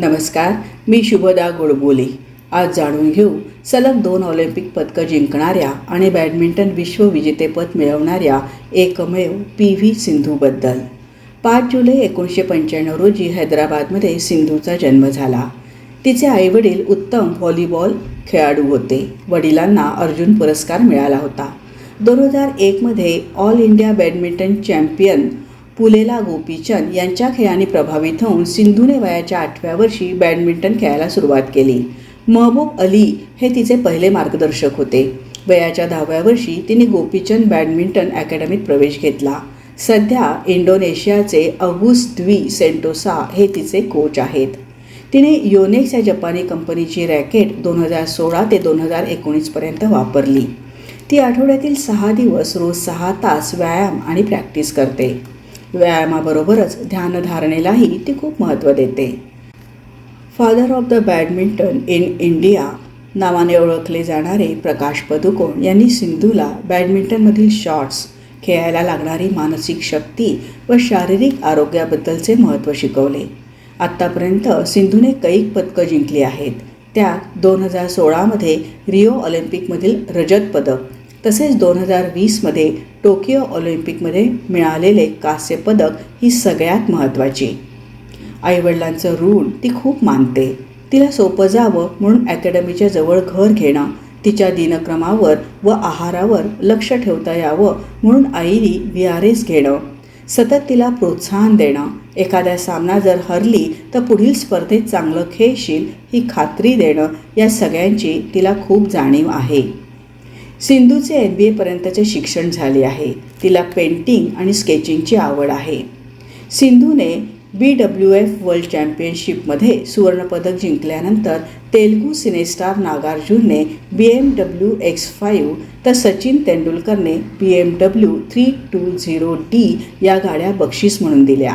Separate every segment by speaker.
Speaker 1: नमस्कार मी शुभदा गोडबोले. आज जाणून घेऊ सलग दोन ऑलिम्पिक पदकं जिंकणाऱ्या आणि बॅडमिंटन विश्वविजेतेपद मिळवणाऱ्या एकमेव पी व्ही सिंधूबद्दल. पाच जुलै एकोणीसशे पंच्याण्णव रोजी हैदराबादमध्ये सिंधूचा जन्म झाला. तिचे आईवडील उत्तम व्हॉलीबॉल खेळाडू होते. वडिलांना अर्जुन पुरस्कार मिळाला होता. दोन हजार एकमध्ये All India badminton champion Pullela Gopichand यांच्या खेळाने प्रभावित होऊन सिंधूने वयाच्या आठव्या वर्षी बॅडमिंटन खेळायला सुरुवात केली. महबूब अली हे तिचे पहिले मार्गदर्शक होते. वयाच्या दहाव्या वर्षी तिने गोपीचंद बॅडमिंटन अकॅडमीत प्रवेश घेतला. सध्या इंडोनेशियाचे अगुस्ट्वी सेंटोसा हे तिचे कोच आहेत. तिने योनेक्स या जपानी कंपनीची रॅकेट दोन हजार सोळा ते दोन हजार एकोणीसपर्यंत वापरली. ती आठवड्यातील सहा दिवस रोज सहा तास व्यायाम आणि प्रॅक्टिस करते. व्यायामाबरोबरच ध्यानधारणेलाही ती खूप महत्त्व देते. Father of the badminton in India नावाने ओळखले जाणारे प्रकाश पदुकोण यांनी सिंधूला बॅडमिंटनमधील शॉट्स खेळायला लागणारी मानसिक शक्ती व शारीरिक आरोग्याबद्दलचे महत्त्व शिकवले. आत्तापर्यंत सिंधूने कैक पदकं जिंकली आहेत. त्यात दोन हजार सोळामध्ये रिओ ऑलिम्पिकमधील रजत पदक तसेच दोन हजार वीसमध्ये टोकियो ऑलिम्पिकमध्ये मिळालेले कांस्य पदक ही सगळ्यात महत्त्वाची. आईवडिलांचं ऋण ती खूप मानते. तिला सोपं जावं म्हणून अकॅडमीच्या जवळ घर घेणं तिच्या दिनक्रमावर व आहारावर लक्ष ठेवता यावं म्हणून आईने व्ही आर एस घेणं सतत तिला प्रोत्साहन देणं एखाद्या सामना जर हरली तर पुढील स्पर्धेत चांगलं खेळशील ही खात्री देणं या सगळ्यांची तिला खूप जाणीव आहे. सिंधूचे एम बी एपर्यंतचे शिक्षण झाले आहे. तिला पेंटिंग आणि स्केचिंगची आवड आहे. सिंधूने बी डब्ल्यू एफ वर्ल्ड चॅम्पियनशिपमध्ये सुवर्णपदक जिंकल्यानंतर Telugu cine star नागार्जुनने B M W X five तर Sachin तेंडुलकरने B M W three two zero D या गाड्या बक्षीस म्हणून दिल्या.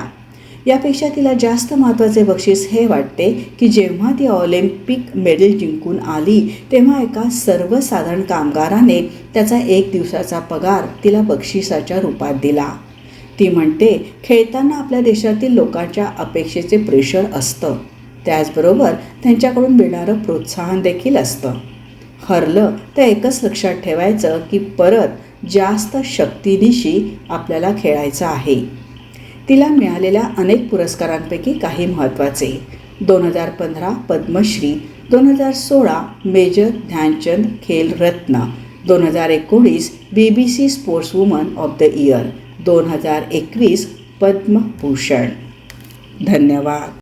Speaker 1: यापेक्षा तिला जास्त महत्त्वाचे बक्षीस हे वाटते की जेव्हा ती ऑलिम्पिक मेडल जिंकून आली तेव्हा एका सर्वसाधारण कामगाराने त्याचा एक दिवसाचा पगार तिला बक्षिसाच्या रूपात दिला. ती म्हणते खेळताना आपल्या देशातील लोकांच्या अपेक्षेचे प्रेशर असतं. त्याचबरोबर त्यांच्याकडून मिळणारं प्रोत्साहन देखील असतं. हरलं तर एकच लक्षात ठेवायचं की परत जास्त शक्तीनिशी आपल्याला खेळायचं आहे. तिला मिळालेल्या अनेक पुरस्कारांपैकी काही महत्त्वाचे. दोन हजार पंधरा पद्मश्री दोन हजार सोळा मेजर ध्यानचंद खेल रत्न दोन हजार एकोणीस B B C sports woman of the year दोन हजार एकवीस पद्मभूषण. धन्यवाद.